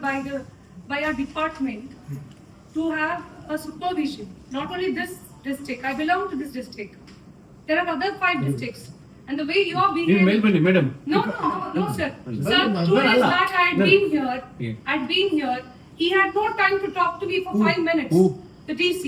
by the by our department to have a supervision. Not only this district, I belong to this district. There are other five districts. And the way you are ನೀವು behaving. ಮೇಲ್ ಬನ್ನಿ madam No, no, no, no, sir. No, Sir, no, two no, days no. back I had No. been here. Yeah. I had been here. He had no time to talk to me for Who? five minutes. Who? The DC.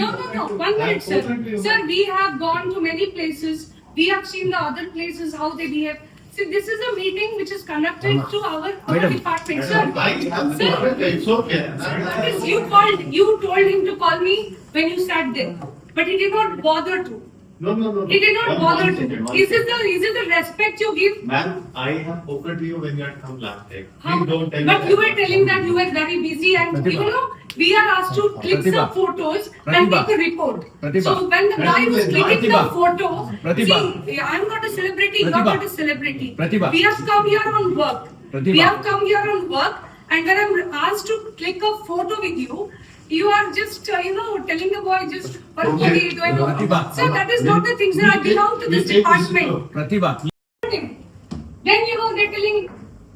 No, no, no. One minute, sir. Sir, we have gone to many places. We have seen the other places how they behave. See, this is a meeting which is conducted to our, our department, sir. I have Sir. It's okay. That is, you called, you told him to call me when you sat there, but he did not bother to. No, no, no. He did not One- bother one to. second, one Is it the, is it the respect you give? Ma'am, I have spoken to you when you had come last time. How? Please don't tell me. But you were telling that you were very busy and Pratibha. you know, we are asked to click Pratibha. some photos and Pratibha. make a report. Pratibha. So when the guy was clicking the Pratibha. photo, Pratibha. see, I'm not a celebrity, you're not a celebrity. Pratibha. We have come here on work. Pratibha. We have come here on work and when I'm asked to click a photo with you, you are just, uh, you know, telling the boy just, okay. do I know? Pratibha. Sir, that is not the thing, that I belong to this department. Uh, Pratibha. Then, you know, they're telling,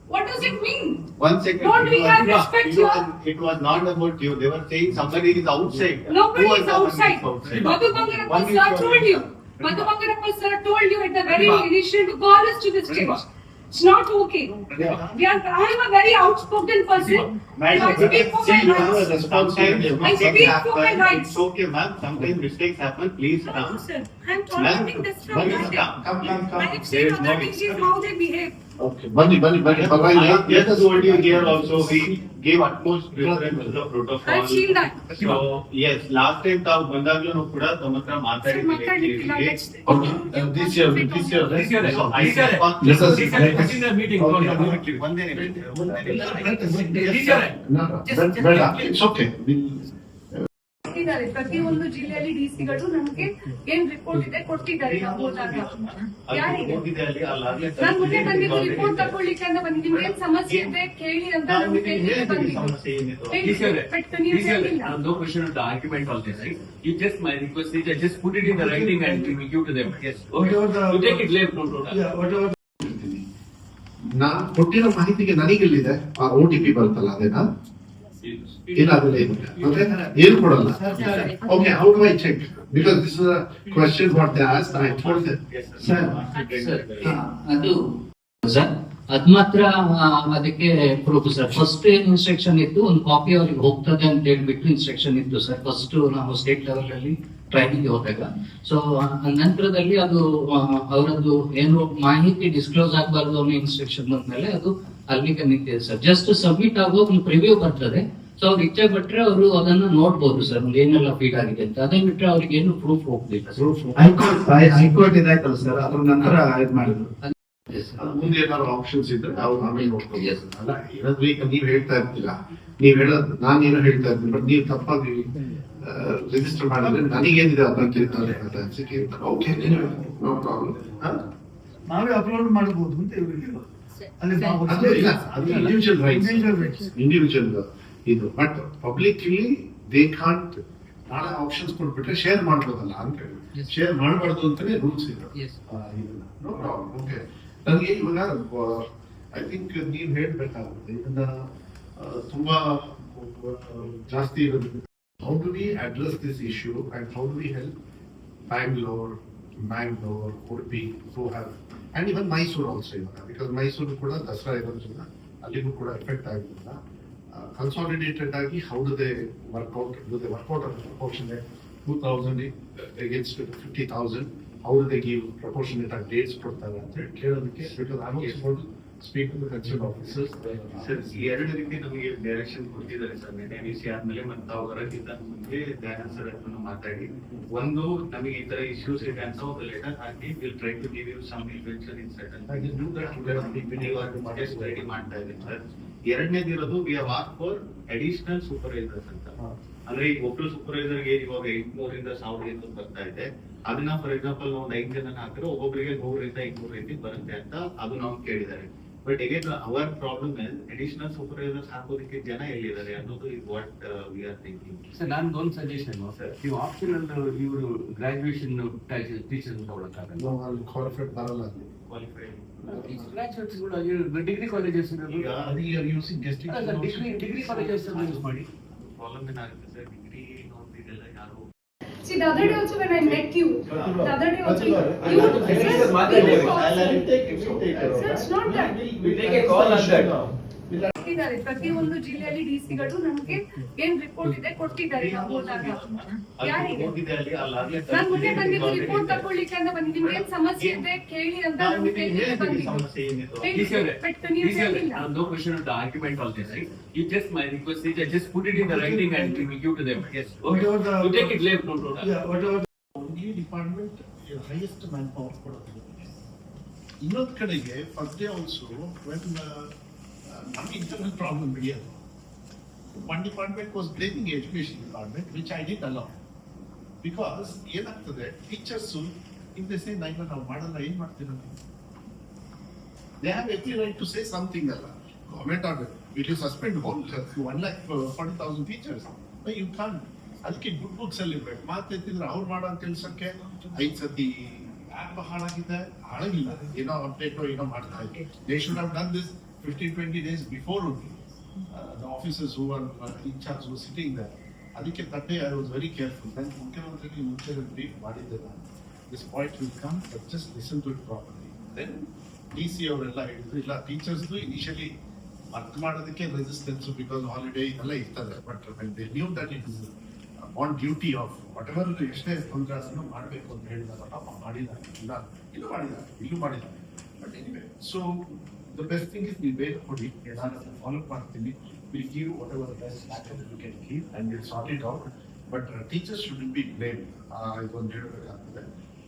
what does it mean? One second. Don't we have respect? It was not about you. They were saying somebody is outside. Nobody is outside. Madhu Bangarappa sir told you. Madhu Bangarappa sir told you at the very initial to call us to this stage. Pratibha. It's not okay. We are, I am a very outspoken person. So I speak for See, my you have a rights. responsibility. I Mistakes speak for my happen. rights. It's okay, ma'am. Sometimes mistakes happen. Please No, come. sir. I'm tolerating this from Ma'am, my come, come, come, come. I have There seen is other no- things how they behave. Okay, ಬನ್ನಿ ಬನ್ನಿ ಬನ್ನಿ I ಪರವಾಗಿಲ್ಲ have just told you here also, we gave utmost preference to the protocol. I've seen that. So, yes, last time ತಾವು ಬಂದಾಗ್ಲೂ ಕೂಡ ತಮ್ಮ ಹತ್ರ Sir, ಮಾತಾಡಿದ್ದೀವಿ. ಮಾತಾಡ್ಲಿಕ್ಕಿಲ್ಲ. Let's- Okay, uh, this year, this year, This year, So, I this year. respond- This is- This year, this is the meeting. Okay. ಒಂದೇ ನಿಮಿಷ, ಒಂದೇ ನಿಮಿಷ. This year. No, no, ಬೇಡ, ಬೇಡ, it's okay. We'll- ಕೊಟ್ಟಿದ್ದಾರೆ ಪ್ರತಿಯೊಂದು ಜಿಲ್ಲೆಯಲ್ಲಿ ಡಿಸಿಗಳು ನಮಗೆ ಏನ್ ರಿಪೋರ್ಟ್ ಇದೆ ಕೊಟ್ಟಿದ್ದಾರೆ ನಾವು ಹೋದಾಗ ಯಾರಿಗೆ ನಾನು ಮೊನ್ನೆ ಬಂದಿದ್ದು ರಿಪೋರ್ಟ್. ತಗೊಳ್ಳಿಕ್ಕೆ ಅಂತ ಬಂದಿದ್ದು ನಿಮ್ಗೆ ಏನ್ ಸಮಸ್ಯೆ ಇದೆ ಕೇಳಿ ಅಂತ ನಮ್ಗೆ ಬಂದಿದ್ದು. This argument on right? You just, my request is, that just put it in the writing and we give to them, yes. Okay. You take it late, no, no. ನಾನು ಕೊಟ್ಟಿರೋ ಮಾಹಿತಿಗೆ ನನಗಿಲ್ಲಿದೆ ಓ ಟಿ ಪಿ ಬರುತ್ತಲ್ಲ ಅದೇನಾ ಮತ್ತೆ ಏನು ಕೊಡಲ್ಲ. Okay how do I check because this is question what they I told. Sir ಅದು sir ಅದ್ ಮಾತ್ರ ಅದಕ್ಕೆ ಪ್ರೂಫ್ ಸರ್ ಫಸ್ಟ್ ಏನ್ ಇನ್ಸ್ಟ್ರಕ್ಷನ್ ಇತ್ತು ಒಂದು ಕಾಪಿ ಅವ್ರಿಗೆ ಹೋಗ್ತದೆ ಅಂತ ಹೇಳ್ಬಿಟ್ಟು ಇನ್ಸ್ಟ್ರಕ್ಷನ್ ಇತ್ತು ಸರ್ ಫಸ್ಟ್ ನಾವು ಸ್ಟೇಟ್ ಲೆವೆಲ್ ಅಲ್ಲಿ ಟ್ರೈನಿಂಗ್ ಹೋದಾಗ. ಸೊ ನಂತರದಲ್ಲಿ ಅದು ಅವರದ್ದು ಏನು ಮಾಹಿತಿ ಡಿಸ್ಕ್ಲೋಸ್ ಆಗಬಾರ್ದು ಅನ್ನೋ ಇನ್ಸ್ಟ್ರಕ್ಷನ್ ಬಂದ್ಮೇಲೆ ಅದು ಅಲ್ಲಿಗೆ ನಿಂತಿದೆ ಸರ್. ಜಸ್ಟ್ ಸಬ್ಮಿಟ್ ಆಗುವಾಗ ಒಂದು ಪ್ರಿವ್ಯೂ ಬರ್ತದೆ. ಸೊ ಅವ್ರು ಇಚ್ಛೆ ಬಿಟ್ರೆ ಅವರು ಅದನ್ನ ನೋಡ್ಬೋದು ಸರ್. ಏನೆಲ್ಲ ಫೀಡ್ ಆಗಿದೆ ಅಂತ. ಅದನ್ನ ಬಿಟ್ಟರೆ ಅವ್ರಿಗೆ ಏನು ಪ್ರೂಫ್ ಹೋಗ್ಲಿಲ್ಲ ಹೈಕೋರ್ಟ್ ಹೈಕೋರ್ಟ್ ಇದಾಯ್ತಲ್ಲ ಸರ್. ಅದ್ರ ನಂತರ ಇದ್ ಮಾಡಿದ್ರು. ಮುಂದೆ ಏನಾದ್ರು ಆಪ್ಷನ್ಸ್ ಇದ್ರೆ ಅವ್ರು ಆಮೇಲೆ ನೋಡ್ಕೊಂಡು Yes. ಅಲ್ಲ ಏನಾದ್ರು ಈಗ ನೀವ್ ಹೇಳ್ತಾ ಇರ್ತೀರಾ. ನೀವ್ ಹೇಳೋದು ನಾನೇನು ಹೇಳ್ತಾ ಇರ್ತೀನಿ ಬಟ್ ನೀವು ತಪ್ಪಾಗಿ ರಿಜಿಸ್ಟರ್ ಮಾಡಿದ್ರೆ ನನಗೇನಿದೆ ಅದನ್ನ ಕೇಳ್ತಾರೆ ಅಂತ ಅನ್ಸಿಕೆ ಓಕೆ ನೋ ಪ್ರಾಬ್ಲಮ್ ನಾವೇ ಅಪ್ಲೋಡ್ ಮಾಡಬಹುದು ಅಂತ ಇವರಿಗೆ ಇಂಡಿವಿಜುವಲ್ ರೈಟ್ಸ್ Individual ಇಂಡಿವಿಜುವಲ್ ಇದು ಬಟ್ ಪಬ್ಲಿಕ್ಲಿ ದೇ ಕಾಂಟ್ ನಾಳೆ ಆಪ್ಷನ್ಸ್ ಕೊಟ್ಬಿಟ್ರೆ ಶೇರ್ ಮಾಡ್ಬೋದಲ್ಲ ಅಂತ ಹೇಳಿ. ಶೇರ್ ಮಾಡಬಾರ್ದು ಅಂತಾನೆ ರೂಲ್ಸ್ ಇದೆ. ನೋ ಪ್ರಾಬ್ಲಮ್ ಓಕೆ ನನಗೆ ಇವಾಗ ಐ ಥಿಂಕ್ ನೀವು ಹೇಳ್ಬೇಕಾಗುತ್ತೆ ಇದನ್ನ ತುಂಬಾ ಜಾಸ್ತಿ ಇರೋದು how do we address this issue and how do we help Bangalore Mangalore Udupi to have and even Mysuru also ಇವಾಗ ಬಿಕಾಸ್ ಮೈಸೂರು ಕೂಡ ದಸರಾ ಇರೋದ್ರಿಂದ ಅಲ್ಲಿಗೂ ಕೂಡ ಎಫೆಕ್ಟ್ ಆಗಿಲ್ಲ ಕನ್ಸಾಲಿಡೇಟೆಡ್ ಆಗಿ how do they work out they work out proportionate two thousand against fifty thousand how do they give proportionate ಆಗಿ dates ಕೊಡ್ತಾರೆ ಅಂತ ಹೇಳಿ ಕೇಳೋದಕ್ಕೆ because I speak to concern officers sir ಎರಡು ರೀತಿ ನಮಗೆ ಡೈರೆಕ್ಷನ್ ಕೊಟ್ಟಿದ್ದಾರೆ ಸರ್. ನೆನ್ನೆ ಸಿ ಆದ್ಮೇಲೆ ಮತ್ತೆ ತಾವು ಹೊರಗಿದ್ದ ಮುಂದೆ ದಯಾನಂದ್ ಸರ್ ಹತ್ರನು ಮಾತಾಡಿ ಒಂದು ನಮಗೆ ಈ ತರ ಇಶ್ಯೂಸ್ ಇದೆ ಅಂತ ಒಂದು letter hockey will try to give you some invention in. Ready ಮಾಡ್ತಾ ಇದ್ದೀನಿ ಸರ್. ಎರಡನೇದಿರೋದು ವಿ ಹವ್ ಆಸ್ ಫಾರ್ ಅಡಿಷನಲ್ ಸೂಪರ್ವೈಸರ್ಸ್ ಅಂತ. ಅಂದ್ರೆ ಈಗ ಒಬ್ರು ಸೂಪರ್ವೈಸರ್ಗೆ ಇವಾಗ ಎಂಟ್ನೂರಿಂದ ಸಾವಿರ ಅಂತ ಬರ್ತಾ ಇದೆ. ಅದನ್ನ ಫಾರ್ ಎಕ್ಸಾಂಪಲ್ ನಾವು ಒಂದು ಐದು ಜನ ಹಾಕಿದ್ರೆ ಒಬ್ಬೊಬ್ಬರಿಗೆ ನೂರರಿಂದ ಇನ್ನೂರು ರೀತಿ ಬರುತ್ತೆ ಅಂತ ಅದು ನಾವು ಕೇಳಿದ್ದಾರೆ. But again our problem is additional supervisors ಹಾಕೋದಕ್ಕೆ ಜನ ಎಲ್ಲಿದ್ದಾರೆ ಅನ್ನೋದು is what we are thinking sir ನಾನು ಒಂದು ಸಜೆಷನ್ ಸರ್ ನೀವು ಆಪ್ಷನಲ್ ಇವರು ಗ್ರಾಜುಯೇಷನ್ ಟೀಚರ್ಸ್ ತಗೊಳಕ್ಕಾಗಲ್ಲ ಅಲ್ಲಿ ಕ್ವಾಲಿಫೈಡ್ ಬರಲ್ಲ ಅಲ್ಲಿ ಕ್ವಾಲಿಫೈಡ್ ಗ್ರಾಜುಯೇಟ್ಸ್ ಕೂಡ ಡಿಗ್ರಿ ಕಾಲೇಜಸ್ ಈಗ you are using distinction. Degree degree colleges use ಮಾಡಿ ಪ್ರಾಬ್ಲಮ್ ಏನಾಗುತ್ತೆ See, the other day also when I met you, the other day also, Pratilha, you, I- sir, I- I- we I- will talk, I'll- I'll sir. take it, we'll take care of Sir, that. it's not that. We take a call on that. ಕೊಟ್ಟಿದ್ದಾರೆ. ಪ್ರತಿಯೊಂದು ಜಿಲ್ಲೆಯಲ್ಲಿ D ಸಿಗಳು ನಮ್ಗೆ ಏನ್ report ಇದೆ ಕೊಟ್ಟಿದ್ದಾರೆ. ನಾವು ಹೋದಾಗ. ಯಾರಿಗೆ? ನಾನ್ ಮೊನ್ನೆ ಬಂದಿದ್ದು ರಿಪೋರ್ಟ್ ತಗೊಳ್ಳಿಕ್ಕೆ ಅಂತ ಬಂದಿದ್ದು ನಿಮ್ಗೆ ಏನ್ ಸಮಸ್ಯೆ ಇದೆ ಕೇಳಿ ಅಂತ ನಾನು ಹೇಳಿದ್ದೀನಿ ಬಂದಿದ್ದು no question of the argument on this, right? You just, my request is, just put it in the writing and we will give to them. Yes. Okay. Whatever the- You take it left, no problem. Yeah, whatever ಈ department highest man power ಕೊಡೋದು ಇನ್ನೊಂದು ಕಡೆಗೆ first day also when ನಮ್ಗೆ internal problem here. One department was blaming education department, which I did allow. Because ಏನಾಗ್ತದೆ teachers in say ನಾನು ನಾವು ಮಾಡಲ್ಲ ಏನ್ ಮಾಡ್ತೀರ they have every right to say something ಅಲ್ಲ. Government order will you suspend whole one lakh forty thousand teachers you can ಅದಕ್ಕೆ good books ಅಲ್ಲಿ ಇರ್ಬೇಕು. ಮಾತೆತ್ತಿದ್ರೆ ಅವ್ರು ಮಾಡೋ ಕೆಲಸಕ್ಕೆ ಐದು ಸತಿ ಆ್ಯಪ್ ಹಾಳಾಗಿದೆ ಹಾಳಾಗಿಲ್ಲ. ಏನೋ ಅಪ್ಡೇಟ್ ಏನೋ ಮಾಡ್ತಾ ಇದ್ದಾರೆ they should have done this fifteen twenty days before the were uh, in charge were sitting there. ಅದಕ್ಕೆ ತಟ್ಟೆ ಐ ವಾಸ್ ವೆರಿ ಕೇರ್ಫುಲ್ ನಾನು ಮುಖ್ಯಮಂತ್ರಿಗೆ ಮುಂಚೆ ಬ್ರೀಫ್ ಮಾಡಿದ್ದೆ ನಾನು this point will come but just listen to it properly then D C ಅವರೆಲ್ಲ ಹೇಳಿದ್ರು ಇಲ್ಲ ಟೀಚರ್ಸ್ದು ಇನಿಷಿಯಲಿ ವರ್ಕ್ ಮಾಡೋದಕ್ಕೆ ರೆಸಿಸ್ಟೆನ್ಸ್ ಬಿಕಾಸ್ ಹಾಲಿಡೇ ಇದೆಲ್ಲ ಇರ್ತದೆ but they knew that it is on duty of whatever ಎಷ್ಟೇ ತೊಂದರೆ ಮಾಡಬೇಕು ಅಂತ ಹೇಳಿದಾಗ ಪಾಪ ಮಾಡಿದ್ದಾರೆ. ಇಲ್ಲ ಇಲ್ಲೂ ಮಾಡಿದ್ದಾರೆ. ಇಲ್ಲೂ ಮಾಡಿದ್ದಾರೆ. But anyway so the best thing is ನೀವು ಬೇಗ ಕೊಡಿ ನಾನು ಫಾಲೋ ಮಾಡ್ತೀನಿ will give whatever best you can keep and will sort it out but teachers should be blame ಇದೊಂದು ಹೇಳಬೇಕಾಗ್ತದೆ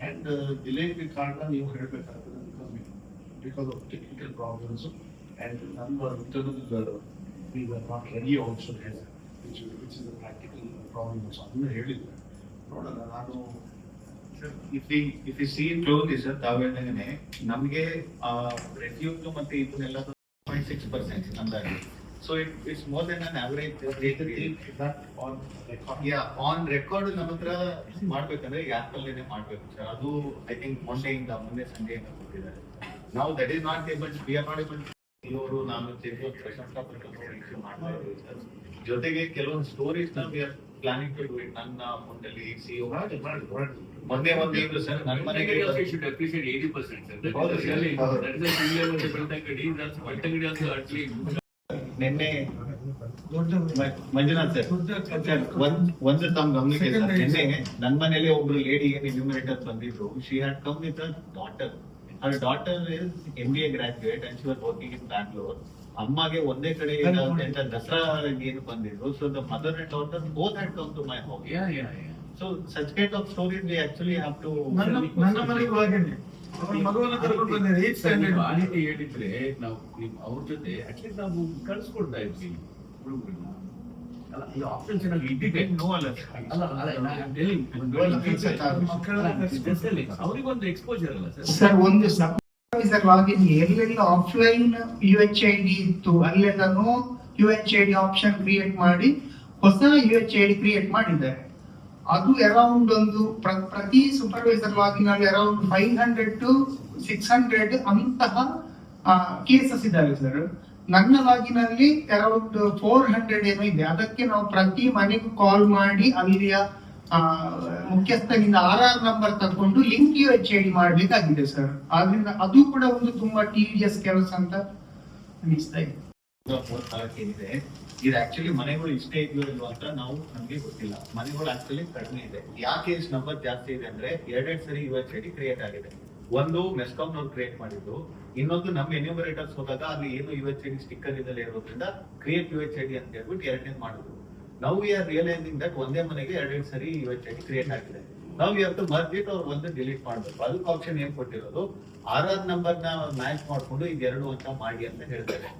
ಅಂಡ್ ಡಿಲೇಗೆ ಕಾರಣ ನೀವು ಹೇಳಬೇಕಾಗ್ತದೆ because of technical problems and number of internal, we were not ready also there, which, which is a practical problem also. ಅದನ್ನ ಹೇಳಿದ್ರೆ ನೋಡೋಣ ನಾನು if if ಈ C close sir ತಾವ್ ಹೇಳ್ದಂಗೆ ನಮ್ಗೆ ರೆಫ್ಯೂಸ್ ಮತ್ತೆ ಇದನ್ನೆಲ್ಲ ಪಾಯಿಂಟ್ ಸಿಕ್ಸ್ ಪರ್ಸೆಂಟ್ ಅಂದಾಗೆ so it it's more than an average. Yeah on record ನಮ್ಮ ಹತ್ರ ಮಾಡ್ಬೇಕಂದ್ರೆ ಆಪ್ ಅಲ್ಲೇನೆ ಮಾಡ್ಬೇಕು. ಸರ್ ಅದು ಐ ಥಿಂಕ್ ಮೊನ್ನೆಯಿಂದ ಮೊನ್ನೆ ಸಂಜೆಯಿಂದ ಕೊಟ್ಟಿದ್ದಾರೆ. ನಾವು that is not able we are not able ಇವರು ನಾನು ಪ್ರಶಂಸಾ issue ಮಾಡ್ತಾ ಇದ್ದೀವಿ. ಸರ್ ಜೊತೆಗೆ ಕೆಲವೊಂದು ಸ್ಟೋರೀಸ್ನ we are planning to do it ನನ್ನ ಮುಂದಲ್ಲಿ ಸಿಒ ಮಾಡಿ ಮಾಡಿ ಮಾಡಿ ಮೊನ್ನೆ ಒಂದು ಇದ್ರು ಸರ್ ನನ್ನ ಮನೆಗೆ eighty percent, sir. That ಹೌದು ಹೌದು. that is a senior level Beltangadi, that's Beltangadi also actually. ನಿನ್ನೆ ಮಂಜುನಾಥ್ ಸರ್ ಸರ್ ಒಂದ್ ಒಂದು ತಮ್ಮ ಗಮನಕ್ಕೆ ಸರ್ ನಿನ್ನೆ. ನನ್ನ ಮನೇಲಿ ಒಬ್ರು ಲೇಡಿ ಏನ್ ಇನ್ಯೂಮಿನೇಟರ್ ಬಂದಿದ್ರು she had come with a daughter ಅವರ daughter is M B A graduate and she was working in Bangalore ಅಮ್ಮಗೆ ಒಂದೇ ಕಡೆ ಅಂತ ದಸರಾ ಏನು ಬಂದಿದ್ರು so the mother and daughter both had come to my home. So such kind of story we actually have to ನನ್ನ ಮನೆಗೂ ಹಾಗೇನೆ ಹೇಳಿದ್ರೆ ನಾವು ನಿಮ್ ಅವ್ರ ಜೊತೆ ಅಟ್ಲೀಸ್ಟ್ ನಾವು ಕಳ್ಸ್ಕೊಡ್ತಾ ಇದ್ವಿ ಹುಡುಗರನ್ನ ಅಲ್ಲ ಆಪ್ಷನ್ ಚೆನ್ನಾಗಿ ನೋ ಅಲ್ಲ ಅಲ್ಲ ಅಲ್ಲ. ಅವ್ರಿಗೊಂದು ಎಕ್ಸ್ಪೋಜರ್ ಅಲ್ಲ ಸರ್ ಸರ್ ಒಂದು ಲಾಗಿನ್ ಎಲ್ಲೆಲ್ಲ offline U H I D ಇತ್ತು ಅಲ್ಲೆಲ್ಲನೂ U H I D option create ಮಾಡಿ, ಹೊಸ U H I D create ಮಾಡಿದ್ದಾರೆ. ಅದು ಅರೌಂಡ್ ಒಂದು ಪ್ರ- ಪ್ರತಿ ಸೂಪರ್ವೈಸರ್ ಲಾಗಿನ್ ಅಲ್ಲಿ around five hundred to six hundred ಅಂತಹ ಕೇಸಸ್ ಇದ್ದಾವೆ ಸರ್ ನನ್ನ ಲಾಗಿನ್ ಅಲ್ಲಿ ಅರೌಂಡ್ ಫೋರ್ ಹಂಡ್ರೆಡ್ ಏನೋ ಇದೆ. ಅದಕ್ಕೆ ನಾವು ಪ್ರತಿ ಮನೆಗೂ ಕಾಲ್ ಮಾಡಿ ಅಲ್ಲಿಯ ಆ, ಮುಖ್ಯಸ್ಥನಿಂದ ಆರ್ ಆರ್ ನಂಬರ್ ತಕೊಂಡು link U H I D ಮಾಡ್ಬೇಕಾಗಿದೆ ಸರ್ ಆದ್ರಿಂದ ಅದು ಕೂಡ ಒಂದು ತುಂಬಾ ಟಿಡಿಎಸ್ ಕೆಲಸ ಅಂತ ಅನಿಸ್ತಾ ಇದೆ. ಏನಿದೆ? ಇದು ಆಕ್ಚುಲಿ ಮನೆಗಳು ಇಷ್ಟೇ ಇದೆಯೋ ಇಲ್ವೋ ಅಂತ ನಾವು ನಮಗೆ ಗೊತ್ತಿಲ್ಲ. ಮನೆಗಳು ಆಕ್ಚುಲಿ ಕಡಿಮೆ ಇದೆ. ಯಾಕೆ ಇಷ್ಟು ನಂಬರ್ ಜಾಸ್ತಿ ಇದೆ ಅಂದ್ರೆ ಎರಡೆರಡು ಸರಿ ಯು ಎಚ್ ಕ್ರಿಯೇಟ್ ಆಗಿದೆ. ಒಂದು ಮೆಸ್ಕಾಮ್ ನವ್ರು ಕ್ರಿಯೇಟ್ ಮಾಡಿದ್ದು. ಇನ್ನೊಂದು ನಮ್ಮ ಎನ್ಯೂಮರೇಟರ್ಸ್ ಹೋದಾಗ ಅಲ್ಲಿ ಏನು ಯು ಎಚ್ ಸ್ಟಿಕ್ಕರ್ ಇದೆಲ್ಲ ಇರೋದ್ರಿಂದ ಕ್ರಿಯೇಟ್ ಯು ಎಚ್ ಅಂತ ಹೇಳ್ಬಿಟ್ಟು ಎರಡನೇ ಮಾಡಿದ್ರು. ನಾವು ವಿ ಆರ್ ರಿಯಲೈಸಿಂಗ್ ದಟ್ ಒಂದೇ ಮನೆಗೆ ಎರಡೆರಡು ಸರಿ ಕ್ರಿಯೇಟ್ ಆಗಿದೆ ನಾವು ಇವತ್ತು ಮರ್ಜಿಟ್ ಅವ್ರು ಒಂದು ಡಿಲೀಟ್ ಮಾಡಬೇಕು. ಅದಕ್ಕೆ ಆಪ್ಷನ್ ಏನ್ ಕೊಟ್ಟಿರೋದು? ಆರ್ ಆರ್ ನಂಬರ್ನ ಮ್ಯಾಚ್ ಮಾಡ್ಕೊಂಡು ಇದೆರಡು ಅಂತ ಮಾಡಿ ಅಂತ ಹೇಳ್ತಾರೆ.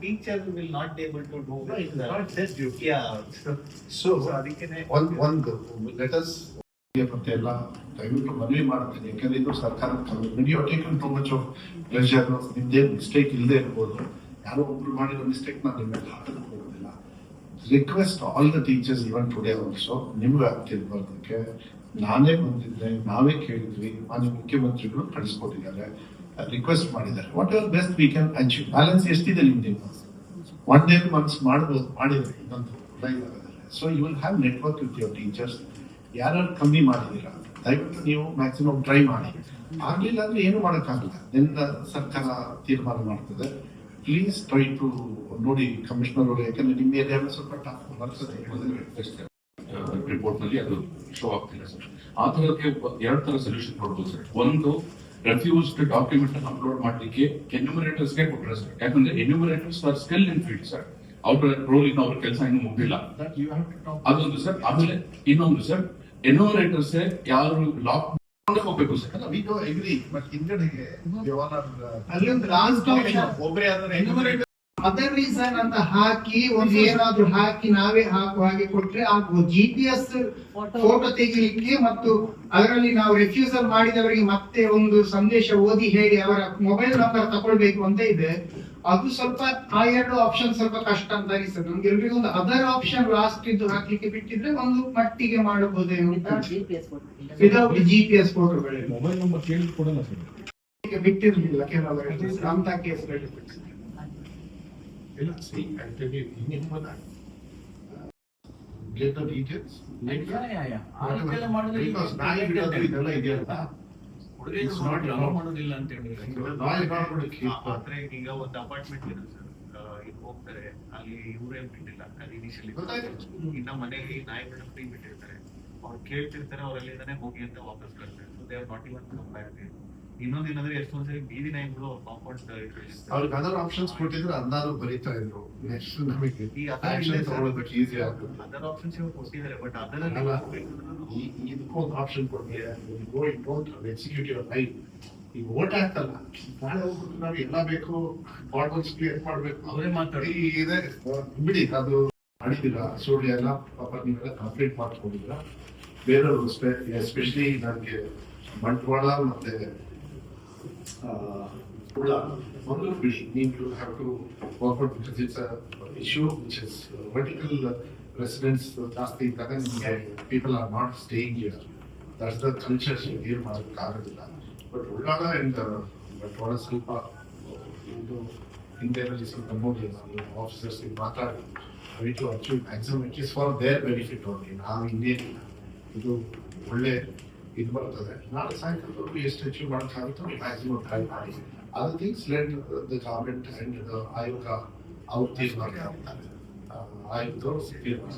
Teacher will not able to do duty. So So, ಅದಕ್ಕೆ ಒಂದ್ ಒಂದು ಲೆಟಸ್ ಮತ್ತೆ ಎಲ್ಲ ದಯವಿಟ್ಟು ಮನವಿ ಮಾಡ್ತೀನಿ. ಯಾಕಂದ್ರೆ ಇದು ಸರ್ಕಾರ many taken too much of pressure ನಿಮ್ದೇನು ಮಿಸ್ಟೇಕ್ ಇಲ್ಲದೆ ಇರ್ಬೋದು. ಯಾರೋ ಒಬ್ರು ಮಾಡಿರೋ ಮಿಸ್ಟೇಕ್ ನಾನು ನಿಮ್ಮ ಮೇಲೆ ಹಾಕಕ್ಕೆ ಹೋಗೋದಿಲ್ಲ request all the teachers even today also ನಿಮ್ಗೆ ಆಗ್ತಿರ್ಬಾರ್ದಕ್ಕೆ ನಾನೇ ಬಂದಿದ್ದೆ, ನಾವೇ ಕೇಳಿದ್ವಿ, ಮಾನ್ಯ ಮುಖ್ಯಮಂತ್ರಿಗಳು ಕಳಿಸ್ಕೊಟ್ಟಿದ್ದಾರೆ ರಿಕ್ವೆಸ್ಟ್ ಮಾಡಿದ್ದಾರೆ. What are best we can achieve balance ಎಷ್ಟಿದೆ ನಿಮ್ದು ಒನ್ ಡೇ ಮಂತ್ಸ್ ಮಾಡ್ಬೋದು, ಮಾಡಿದ್ರೆ ಇನ್ನೊಂದು so you will have network with your teachers ಯಾರು ಕಮ್ಮಿ ಮಾಡಿದ್ದೀರಾ, ದಯವಿಟ್ಟು ನೀವು ಮ್ಯಾಕ್ಸಿಮಮ್ ಟ್ರೈ ಮಾಡಿ. ಆಗಲಿಲ್ಲ ಅಂದ್ರೆ ಏನು ಮಾಡೋಕ್ಕಾಗಲ್ಲ. ನಿನ್ನ ಸರ್ಕಾರ ತೀರ್ಮಾನ ಮಾಡ್ತದೆ. ಪ್ಲೀಸ್ ಟ್ರೈ ಟು ನೋಡಿ ಕಮಿಷನರ್ ಅವರು ಯಾಕಂದ್ರೆ ನಿಮ್ಮ ಏರಿಯಾದಲ್ಲಿ ಸ್ವಲ್ಪ ಟಫ್ ಬರ್ತದೆ ರಿಪೋರ್ಟ್ನಲ್ಲಿ ಅದು ಶೋ ಆಗ್ತಿಲ್ಲ ಸರ್. ಆ ಥರಕ್ಕೆ ಎರಡು ತರ ಸೊಲ್ಯೂಷನ್ ಕೊಡ್ಬೋದು ಸರ್. ಒಂದು ರೆಫ್ಯೂಸ್ಡ್ ಡಾಕ್ಯುಮೆಂಟ್ ಅಪ್ಲೋಡ್ ಮಾಡ್ಲಿಕ್ಕೆ ಎನ್ಯುಮರೇಟರ್ಸ್ಗೆ ಕೊಟ್ರೆ ಸರ್. ಯಾಕಂದ್ರೆ enumerators are skill in field sir ಅವ್ರ ರೋಲ್ ಇನ್ನು ಅವ್ರ ಕೆಲಸ ಇನ್ನು talk. ಅದೊಂದು ಸರ್. ಆಮೇಲೆ ಇನ್ನೊಂದು ಸರ್. ಎನ್ಯುಮರೇಟರ್ಸ್ ಯಾರು ಲಾಕ್ ಹೋಗ್ಬೇಕು ಸರ್. ಹಿಂದೆಡೆಗೆ are, uh, ಅಲ್ಲೊಂದು ಲಾಸ್ಟ್ ಆಪ್ಷನ್ ಒಬ್ಬರೇ ಆದ್ರೆ ಅದರ್ ರೀಸನ್ ಅಂತ ಹಾಕಿ ಒಂದು ಏನಾದ್ರು ಹಾಕಿ ನಾವೇ ಹಾಕುವ ಹಾಗೆ ಕೊಟ್ರೆ ಆಗುವ ಜಿ ಪಿ ಎಸ್ ಫೋಟೋ ತೆಗಿಲಿಕ್ಕೆ ಮತ್ತು ಅದರಲ್ಲಿ ನಾವು ರೆಫ್ಯೂಸಲ್ ಮಾಡಿದವರಿಗೆ ಮತ್ತೆ ಒಂದು ಸಂದೇಶ ಓದಿ ಹೇಳಿ ಅವರ ಮೊಬೈಲ್ ನಂಬರ್ ತಗೊಳ್ಬೇಕು ಅಂತ ಇದೆ. ಅದು ಸ್ವಲ್ಪ ಆ ಎರಡು ಆಪ್ಷನ್ ಸ್ವಲ್ಪ ಕಷ್ಟ ಅಂತ ಅನಿಸ್ತದೆ. ನಮ್ಗೆ ಎಲ್ರಿಗೂ ಒಂದು ಅದರ್ ಆಪ್ಷನ್ ಲಾಸ್ಟ್ ಇದ್ದು ಹಾಕ್ಲಿಕ್ಕೆ ಬಿಟ್ಟಿದ್ರೆ ಒಂದು ಮಟ್ಟಿಗೆ ಮಾಡಬಹುದೇನು ವಿದೌಟ್ ಜಿ ಪಿ ಎಸ್ ಫೋಟೋಗಳಲ್ಲಿ ಮೊಬೈಲ್ ನಂಬರ್ ಕೇಳಿ ಕೊಡಲ್ಲ ಸರ್. ಈಗ ಬಿಟ್ಟಿರ್ಲಿಲ್ಲ ಕೆಲವರು ಅಂತ ಕೇಸ್ಗಳಲ್ಲಿ you, get the details. Because ನಾಯಿ ಬಿಡೋದು ಇದೆಲ್ಲ ಇದೆಯಲ್ಲ, It's not ಮಾಡೋದಿಲ್ಲ ಅಂತ. ಆದ್ರೆ ಈಗ ಒಂದು ಅಪಾರ್ಟ್ಮೆಂಟ್ ಇದೆ ಸರ್. ಇಲ್ಲಿ ಹೋಗ್ತಾರೆ. ಅಲ್ಲಿ ಇವರೇ ಬಿಟ್ಟಿಲ್ಲ. ಅಲ್ಲಿ ಇನಿಷಿಯಲಿ ಗೊತ್ತಾಯ್ತು. ಇನ್ನ ಮನೆಯಲ್ಲಿ ನಾಯಿಗಳನ್ನ ಫ್ರೀ ಬಿಟ್ಟಿರ್ತಾರೆ. ಅವ್ರು ಕೇಳ್ತಿರ್ತಾರೆ ಅವ್ರ ಅಲ್ಲಿಂದಾನೆ ಹೋಗಿ ಅಂತ ವಾಪಸ್ ಕಳ್ತಾರೆ so they are not even compare ಇನ್ನೊಂದ್ ಏನಂದ್ರೆ ಎಷ್ಟೊಂದ್ ಸರಿ ಬೀದಿ ನಾಯಿಗಳು ಕಾಂಪೌಂಡ್ ಅವ್ರಿಗೆ ಅದರ ಆಪ್ಷನ್ಸ್ ಕೊಟ್ಟಿದ್ರೆ ಅಂದಾರು ಬರೀತಾ ಇದ್ರು. ನೆಕ್ಸ್ಟ್ ನಮಗೆ ಈ ಆಕ್ಷನ್ ತಗೊಳ್ಳೋದಕ್ಕೆ ಈಸಿ ಆಗುತ್ತೆ. ಅದರ್ ಆಪ್ಷನ್ಸ್ ಇವಾಗ ಕೊಟ್ಟಿದ್ದಾರೆ ಬಟ್ ಅದರಲ್ಲಿ ಈ- ಇದಕ್ಕೂ ಒಂದು ಆಪ್ಷನ್ ಕೊಡ್ತೀವಿ go it don't executive right ಈಗ ಓಟ್ ಹಾಕ್ತಲ್ಲ. ನಾಳೆ ಹೋಗ್ಬಿಟ್ಟು ನಾವು ಎಲ್ಲ ಬೇಕು ಬಾಟಲ್ಸ್ ಕ್ಲಿಯರ್ ಮಾಡ್ಬೇಕು. ಅವರೇ ಮಾತಾಡಿ. ಇದೆ. ಬಿಡಿ ಅದು ಮಾಡಿದಿರ ಸುಳ್ಳು ಎಲ್ಲ ಪಾಪ ನೀವೆಲ್ಲ ಕಂಪ್ಲೀಟ್ ಮಾಡ್ಕೊಂಡಿದ್ರ ಬೇರೆಯವರು ಎಸ್ಪೆಷಲಿ ನನಗೆ ಬಂಟ್ವಾಳ ಮತ್ತೆ ಆ, ಹುಳ ಒಂದು ಬಿಡಿ ನೀವು have to work out because it's issue which is vertical residence ಜಾಸ್ತಿ ಇದ್ದಾಗ ನಿಮಗೆ people are not staying here that's the culture ಏನು ಮಾಡೋಕ್ಕಾಗೋದಿಲ್ಲ ಬಟ್ ಉಳ್ಳಾಳ ಅಂಡ್ ಬಂಟ್ವಾಳ ಸ್ವಲ್ಪ ಇದು ಹಿಂದೆನಲ್ಲಿ ಸ್ವಲ್ಪ ನೋಡಿ ನಾವು ಆಫೀಸರ್ಸ್ ಮಾತಾಡಿ. Try to achieve maximum it is for their benefit only ನಾವು ಇನ್ನೇನಿಲ್ಲ. ಇದು ಒಳ್ಳೆ ಇದು ಬರ್ತದೆ ನಾಳೆ ಸಾಯಂಕಾಲದವರೆಗೂ ಎಷ್ಟು ಅಚೀವ್ ಮಾಡೋಕ್ಕಾಗುತ್ತೋ ಮ್ಯಾಕ್ಸಿಮಮ್ ಟ್ರೈ ಮಾಡಿ other things let the government and the ಆಯೋಗ ಅವ್ರ ತೀರ್ಮಾನ ಮಾಡ್ತಾರೆ. ಆ, ಆಯೋಗದವ್ರು ತೀರ್ಮಾನ